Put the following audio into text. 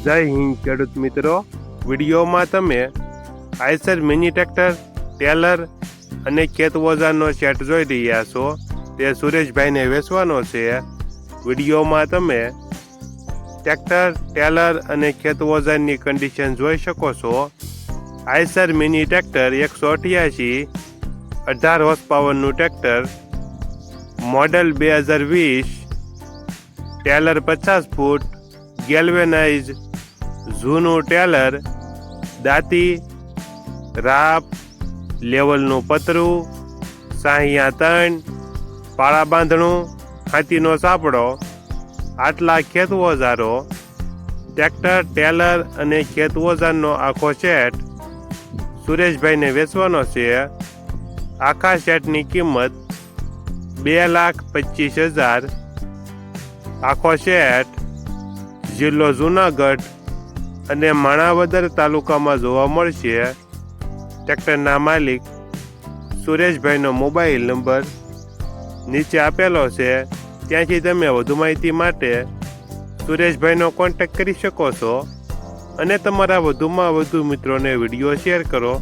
જય હિન્દ, ખેડૂત મિત્રો. વિડીયોમાં તમે આઈસર મિની ટ્રેક્ટર, ટેલર અને ખેત સેટ જોઈ રહ્યા છો. તે સુરેશભાઈને વેચવાનો છે. વિડીયોમાં તમે ટ્રેક્ટર, ટેલર અને ખેત ઓજારની કન્ડિશન જોઈ શકો છો. આઈસર મિની ટ્રેક્ટર એકસો અઠ્યાસી, અઢાર હોર્સ પાવરનું ટ્રેક્ટર, મોડલ બે હજાર વીસ, ટેલર પચાસ ફૂટ ગેલ્વેનાઇઝ જૂનું ટેલર દાંતી રાપ લેવલનું પતરું, સાહિયા તણ, પાળા બાંધણું, હાથીનો સાપડો, આટલા ખેત ઓજારો, ટ્રેક્ટર, ટેલર અને ખેત ઓજારનો આખો સેટ સુરેશભાઈને વેચવાનો છે. આખા સેટની કિંમત બે લાખ પચીસ હજાર. આખો સેટ જિલ્લો જૂનાગઢ અને માણાવદર તાલુકામાં જોવા મળશે. ટ્રેક્ટરના માલિક સુરેશભાઈનો મોબાઈલ નંબર નીચે આપેલો છે. ત્યાંથી તમે વધુ માહિતી માટે સુરેશભાઈનો કોન્ટેક્ટ કરી શકો છો અને તમારા વધુમાં વધુ મિત્રોને વીડિયો શેર કરો.